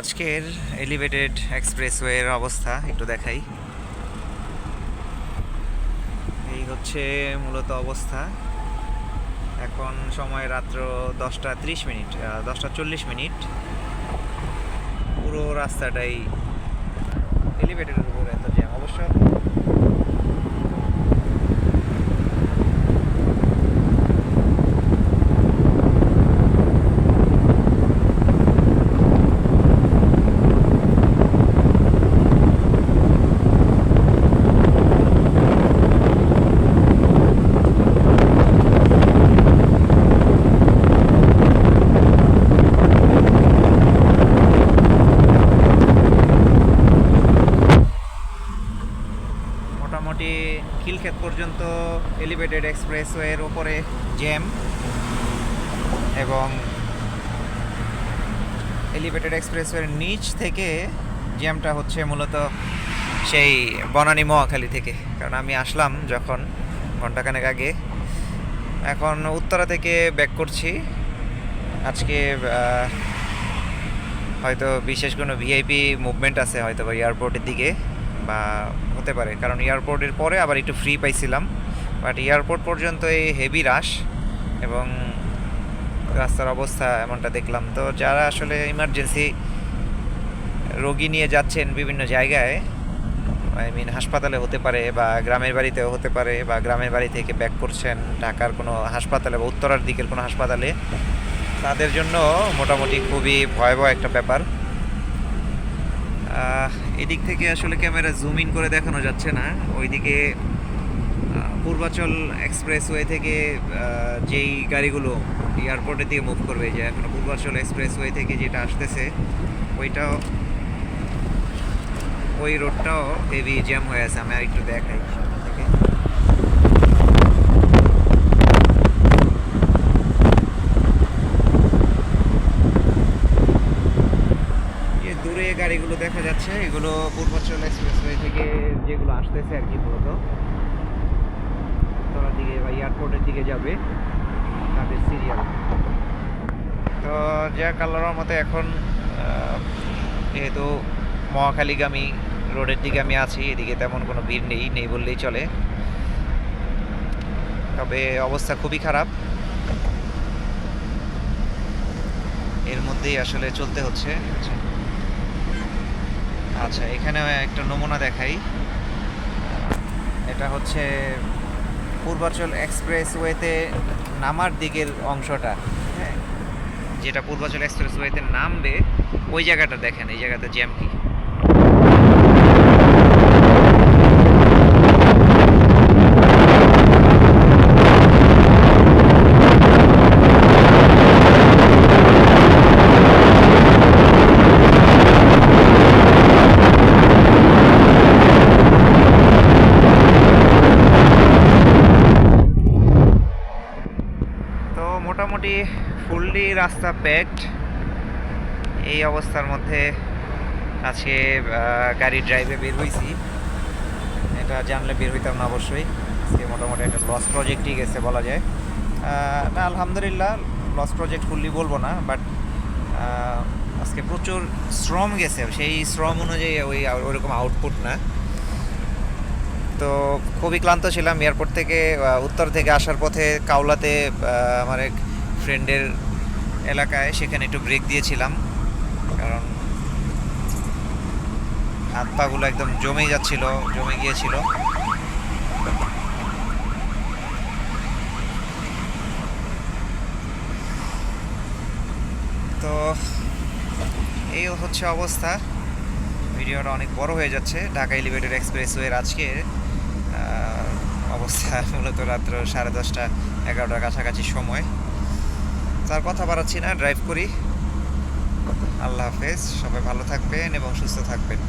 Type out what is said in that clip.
আজকের এলিভেটেড এক্সপ্রেসওয়ের অবস্থা, একটু দেখাই। এই হচ্ছে মূলত অবস্থা। এখন সময় রাত্র দশটা ত্রিশ মিনিট দশটা চল্লিশ মিনিট। পুরো রাস্তাটাই এলিভেটেডের উপর এত জ্যাম অবশ্য মোটামুটি খিলক্ষেত পর্যন্ত এলিভেটেড এক্সপ্রেসওয়ের ওপরে জ্যাম এবং এলিভেটেড এক্সপ্রেসওয়ের নিচ থেকে জ্যামটা হচ্ছে মূলত সেই বনানী মহাখালী থেকে। কারণ আমি আসলাম যখন ঘন্টাখানেক আগে। এখন উত্তরা থেকে ব্যাক করছি। আজকে হয়তো বিশেষ কোনো ভিআইপি মুভমেন্ট আছে হয়তো বা এয়ারপোর্টের দিকে। বা হতে পারে। কারণ এয়ারপোর্টের পরে আবার একটু ফ্রি পাইছিলাম। বাট এয়ারপোর্ট পর্যন্ত এই হেভি রাশ এবং রাস্তার অবস্থা এমনটা দেখলাম। তো যারা আসলে ইমার্জেন্সি রোগী নিয়ে যাচ্ছেন বিভিন্ন জায়গায় আই মিন হাসপাতালে হতে পারে বা গ্রামের বাড়িতেও হতে পারে বা গ্রামের বাড়ি থেকে ব্যাক করছেন ঢাকার কোনো হাসপাতালে বা উত্তরার দিকের কোনো হাসপাতালে, তাদের জন্য মোটামুটি খুবই ভয়াবহ একটা ব্যাপার। এদিক থেকে আসলে ক্যামেরা জুম ইন করে দেখানো যাচ্ছে না। ওইদিকে পূর্বাচল এক্সপ্রেসওয়ে থেকে যেই গাড়িগুলো এয়ারপোর্টের দিকে মুভ করবে যে এখন পূর্বাচল এক্সপ্রেসওয়ে থেকে যেটা আসতেছে, ওইটাও, ওই রোডটাও হেভি জ্যাম হয়ে আছে। আমি আর একটু দেখাই সামনে থেকে যে দূরে গাড়িগুলো দেখা যাচ্ছে, এগুলো পূর্বাচল এক্সপ্রেসওয়ে থেকে যেগুলো আসতেছে আর কি মূলত। দিকে বা এয়ারপোর্টের দিকে যাবে তাদের সিরিয়াল তো যা কালারের মতো এখন যেহেতু মহাখালীগামী রোডের দিকে আমি আছি, এদিকে তেমন কোনো ভিড় নেই নেই বললেই চলে। তবে অবস্থা খুবই খারাপ। এর মধ্যেই আসলে চলতে হচ্ছে। আচ্ছা এখানে একটা নমুনা দেখাই। এটা হচ্ছে পূর্বাচল এক্সপ্রেসওয়েতে নামার দিকের অংশটা। হ্যাঁ যেটা পূর্বাচল এক্সপ্রেসওয়েতে নামবে, ওই জায়গাটা দেখেন, এই জায়গাতে জ্যাম কি। মোটামুটি ফুললি রাস্তা প্যাকড এই অবস্থার মধ্যে আজকে গাড়ি ড্রাইভে বের হয়েছি এটা জানলে বের হইতাম না অবশ্যই। আজকে মোটামুটি একটা লস প্রজেক্টই গেছে বলা যায়। না, আলহামদুলিল্লাহ লস প্রজেক্ট ফুললি বলব না বাট আজকে প্রচুর শ্রম গেছে। সেই শ্রম অনুযায়ী ওই ওইরকম আউটপুট না। তো খুবই ক্লান্ত ছিলাম। এয়ারপোর্ট থেকে উত্তর থেকে আসার পথে কাউলাতে আমার এক ফ্রেন্ডের এলাকায় সেখানে একটু ব্রেক দিয়েছিলাম। কারণ হাত পাগুলো একদম জমে যাচ্ছিল, জমে গিয়েছিল। তো এই হচ্ছে অবস্থা। ভিডিওটা অনেক বড় হয়ে যাচ্ছে। ঢাকা এলিভেটেড এক্সপ্রেসওয়ের আজকে অবস্থা মূলত রাত্র সাড়ে দশটা, এগারোটার কাছাকাছি সময়। তার কথা বাড়াচ্ছি না ড্রাইভ করি। আল্লাহ হাফেজ, সবাই ভালো থাকবেন এবং সুস্থ থাকবেন।